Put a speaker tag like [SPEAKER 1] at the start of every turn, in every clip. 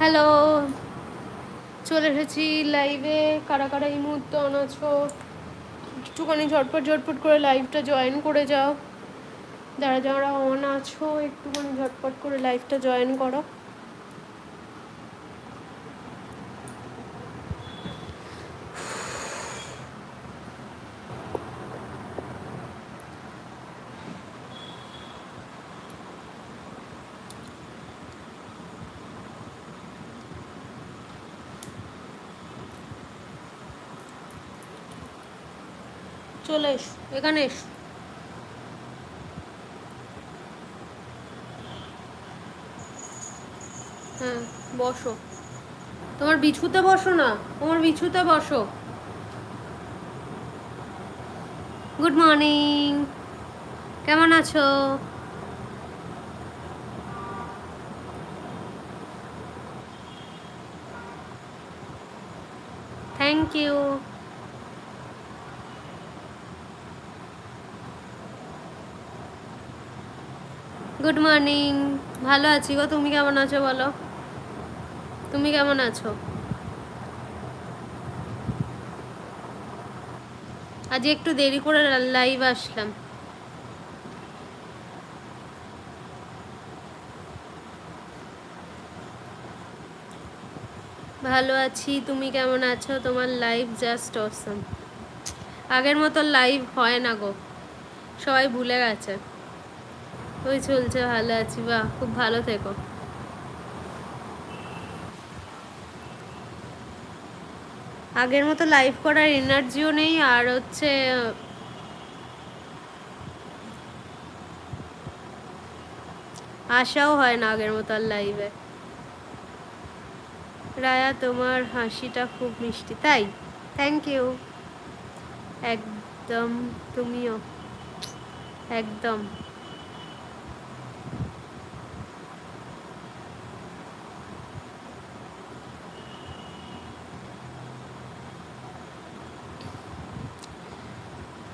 [SPEAKER 1] Hello. চলে এসেছি লাইভে কারা কারা এই মুহূর্তে অন আছো? একটুখানি ঝটপট ঝটপট করে লাইভটা জয়েন করে যাও। যারা যারা অন আছো, একটুখানি ঝটপট করে লাইভটা জয়েন করো। চলে এসো, এখানে এসো। হ্যাঁ বসো। তোমার বিছুতে বসো না, তোমার বিছুতে বসো। গুড মর্নিং কেমন আছো? থ্যাংক ইউ গুড মর্নিং ভালো আছি গো, তুমি কেমন আছো বলো? তুমি কেমন আছো? আজ একটু দেরি করে লাইভ আসলাম। ভালো আছি, তুমি কেমন আছো? তোমার লাইভ জাস্ট অসম আগের মতো লাইভ হয় না গো। সবাই ভুলে গেছে। ওই চলছে, ভালো আছি, বাহ, খুব ভালো থেকো। আগের মতো লাইভ করার এনার্জিও নেই, আর হচ্ছে, আশাও হয় না আগের মতো আর লাইভে রায়া, তোমার হাসিটা খুব মিষ্টি, তাই? থ্যাংক ইউ একদম, তুমিও। একদম।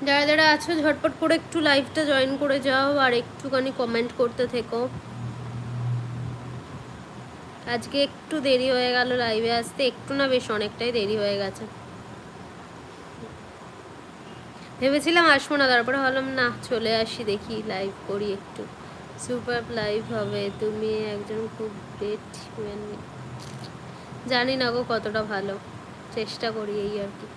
[SPEAKER 1] যারা যারা আছো, ঝটপট করে একটু লাইভটা জয়েন করে যাও আর একটুখানি কমেন্ট করতে থেকো। আজকে একটু দেরি হয়ে গেল লাইভে আসতে, একটু না বেশ অনেকটাই দেরি হয়ে গেছে। ভেবেছিলাম আসব না, তারপরে ভাবলাম, না, চলে আসি, দেখি লাইভ করি একটু। সুপার লাইভ হবে, তুমি একজন খুব গ্রেট জানি না গো কতটা ভালো, চেষ্টা করি এই আর কি।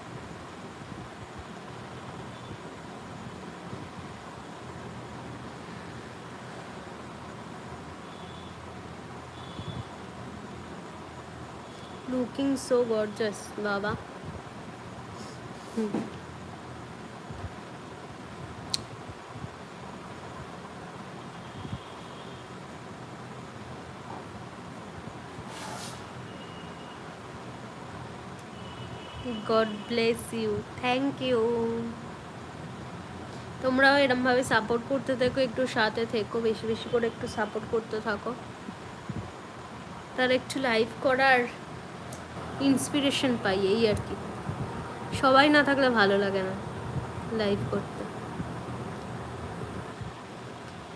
[SPEAKER 1] লুকিং সো গর্জাস বাবা god bless you thank you তোমরাও এরমভাবে সাপোর্ট করতে থেকো, একটু সাথে থেকো, বেশি বেশি করে একটু সাপোর্ট করতে থাকো। তার একটু লাইভ করার ইন্সপিরেশন পাই, এই আর কি। সবাই না থাকলে ভালো লাগে না লাইভ করতে।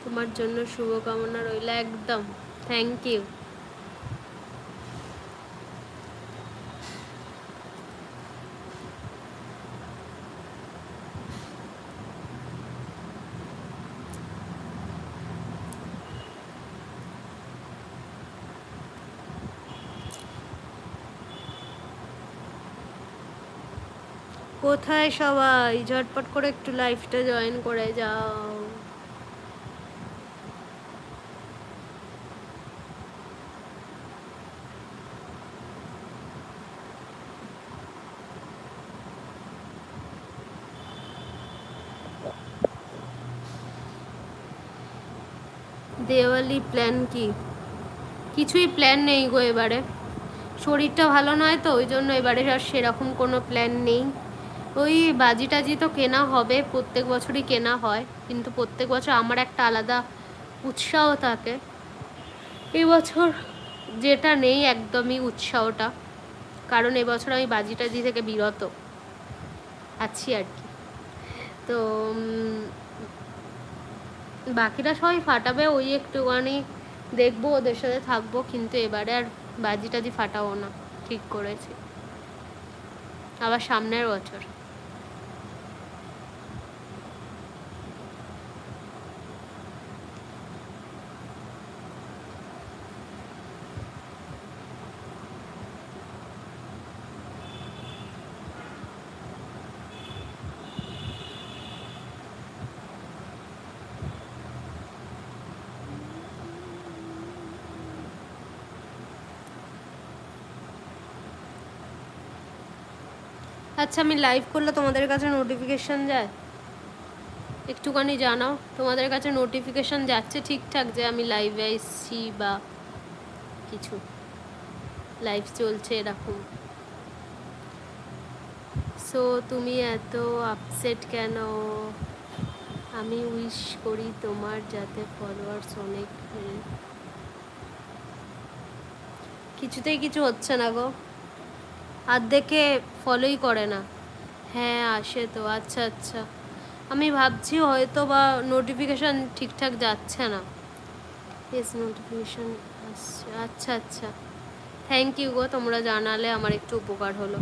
[SPEAKER 1] তোমার জন্য শুভকামনা রইল একদম। থ্যাংক ইউ কোথায় সবাই? ঝটপট করে একটু লাইফটা জয়েন করে যাও। দেওয়ালি প্ল্যান কি? কিছুই প্ল্যান নেই গো এবারে। শরীরটা ভালো নয় তো, ওই জন্য এবারে আর সেরকম কোনো প্ল্যান নেই। ওই বাজি টাজি তো কেনা হবে, প্রত্যেক বছরই কেনা হয়, কিন্তু প্রত্যেক বছর আমার একটা আলাদা উৎসাহ থাকে। এবছর যেটা নেই একদমই উৎসাহটা, কারণ এবছর আমি বাজি টাজি থেকে বিরত আছি আর কি। তো বাকিরা সবাই ফাটাবে, ওই একটুখানি দেখব, ওদের সাথে থাকব, কিন্তু এবারে আর বাজি টাজি ফাটাবো না, ঠিক করেছি। আবার সামনের বছর। আচ্ছা আমি লাইভ করলে তোমাদের কাছে নোটিফিকেশন যায়? একটুখানি জানাও, তোমাদের কাছে নোটিফিকেশন যাচ্ছে ঠিকঠাক যে আমি লাইভে এসছি বা কিছু? লাইভ চলছে এরকম। সো তুমি এত আপসেট কেন? আমি উইশ করি তোমার যাতে ফলোয়ার্স অনেক কিছুতেই কিছু হচ্ছে না গো। দেখে ফলোই করে না। হ্যাঁ আসে তো আচ্ছা আচ্ছা। আমি ভাবছি হয়তো বা নোটিফিকেশান ঠিকঠাক যাচ্ছে না। এস নোটিফিকেশান আসছে। আচ্ছা আচ্ছা। থ্যাংক ইউ গো, তোমরা জানালে আমার একটু উপকার হলো।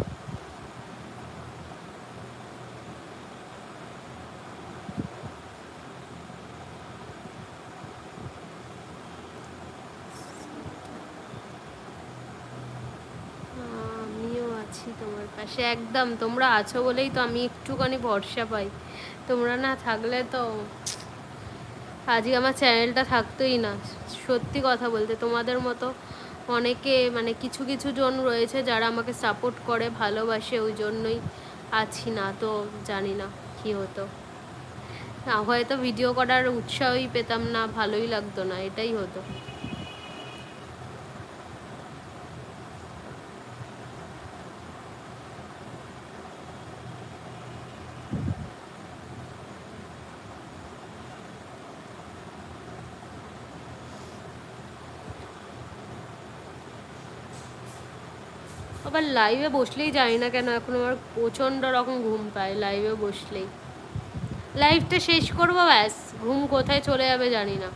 [SPEAKER 1] পাশে একদম, তোমরা আছো বলেই তো আমি একটুখানি ভরসা পাই। তোমরা না থাকলে তো আজকে আমার চ্যানেলটা থাকতোই না। সত্যি কথা বলতে, তোমাদের মতো অনেকে মানে কিছু কিছু জন রয়েছে যারা আমাকে সাপোর্ট করে, ভালোবাসে, ওই জন্যই আছি না, তো জানি না কী হতো। হয়তো ভিডিও করার উৎসাহই পেতাম না, ভালোই লাগতো না, এটাই হতো। আবার লাইভে বসলেই জানি না কেন, এখন আমার প্রচণ্ড রকম ঘুম পায় লাইভে বসলেই। লাইভটা শেষ করব ব্যাস, ঘুম কোথায় চলে যাবে জানি না।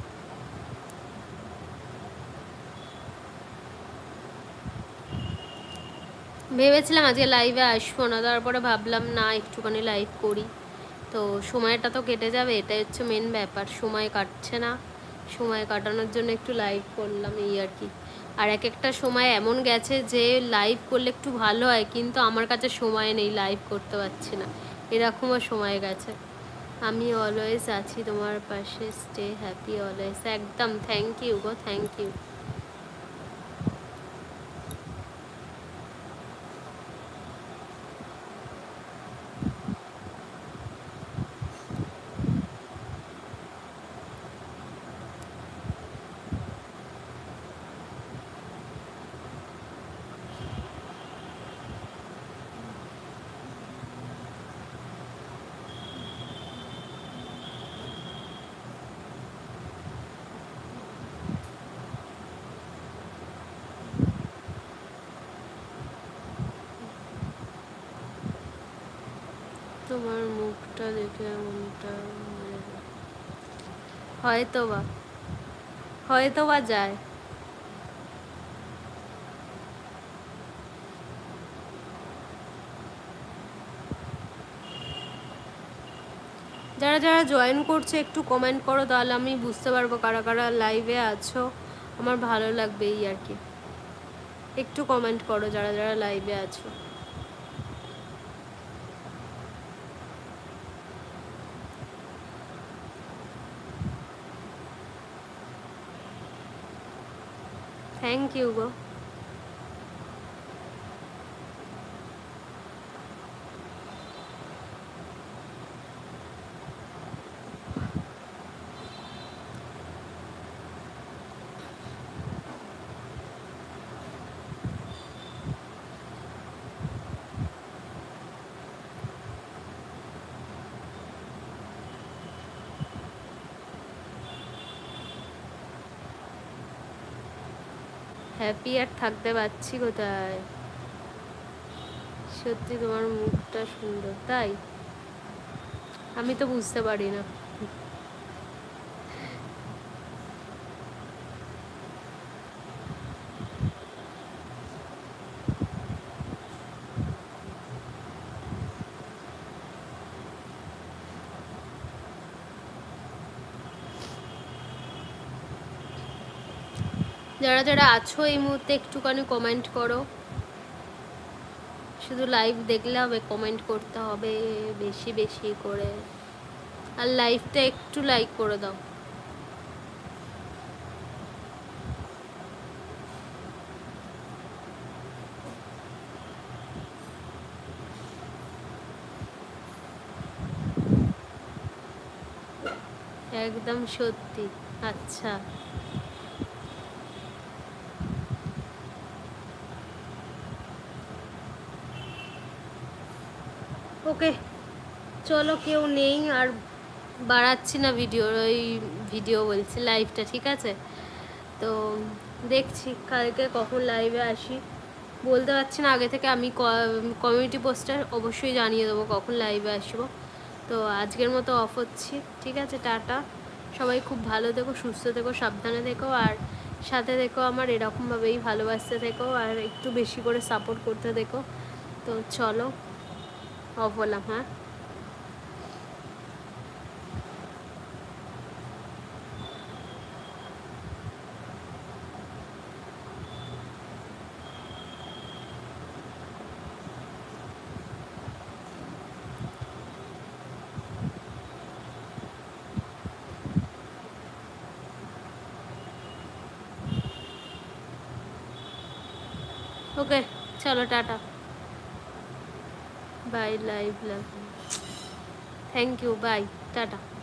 [SPEAKER 1] ভেবেছিলাম আজকে লাইভে আসব না, তারপরে ভাবলাম না, একটুখানি লাইভ করি। তো সময়টা তো কেটে যাবে, এটাই হচ্ছে মেন ব্যাপার, সময় কাটছে না। সময় কাটানোর জন্য একটু লাইভ করলাম, এই আর কি। আর এক একটা সময় এমন গেছে যে লাইভ করলে একটু ভালো হয়, কিন্তু আমার কাছে সময় নেই লাইভ করতে পারছি না। এরকমও সময় গেছে। আমি অলওয়েজ আছি তোমার পাশে স্টে হ্যাপি অলওয়েজ একদম থ্যাংক ইউ গো থ্যাংক ইউ তোমার মুখটা দেখে এমনটা হয়তো বা হয়তো বা যায়। যারা যারা জয়েন করছে, একটু কমেন্ট করো, তাহলে আমি বুঝতে পারব কারা কারা লাইভে আছো। আমার ভালো লাগবে এই আর কি। একটু কমেন্ট করো, যারা যারা লাইভে আছো। থ্যাংক ইউ গো হ্যাপি আর থাকতে পারছি কোথায়? সত্যি তোমার মুখটা সুন্দর, তাই? আমি তো বুঝতে পারি না। যারা যারা আছো এই মুহূর্তে একটুখানি কমেন্ট করো। শুধু লাইভ দেখলে হবে কমেন্ট করতে হবে বেশি বেশি করে। আর লাইভটা একটু লাইক করে দাও। একদম সত্যি আচ্ছা। ওকে, চলো কেউ নেই আর বাড়াচ্ছি না ভিডিও ওই ভিডিও বলছি লাইভটা ঠিক আছে? তো দেখছি কালকে কখন লাইভে আসি। বলতে পারছি না, আগে থেকে আমি কমিউনিটি পোস্টার অবশ্যই জানিয়ে দেবো কখন লাইভে আসব। তো আজকের মতো অফ হচ্ছি, ঠিক আছে, টাটা। সবাই খুব ভালো থেকো, সুস্থ থেকো, সাবধানে থেকো, আর সাথে থেকো আমার, এরকমভাবেই ভালোবাসতে থেকো, আর একটু বেশি করে সাপোর্ট করতে থেকো। তো চলো। অফ হলাম হ্যাঁ ওকে চলো ta ta bye live love thank you bye ta ta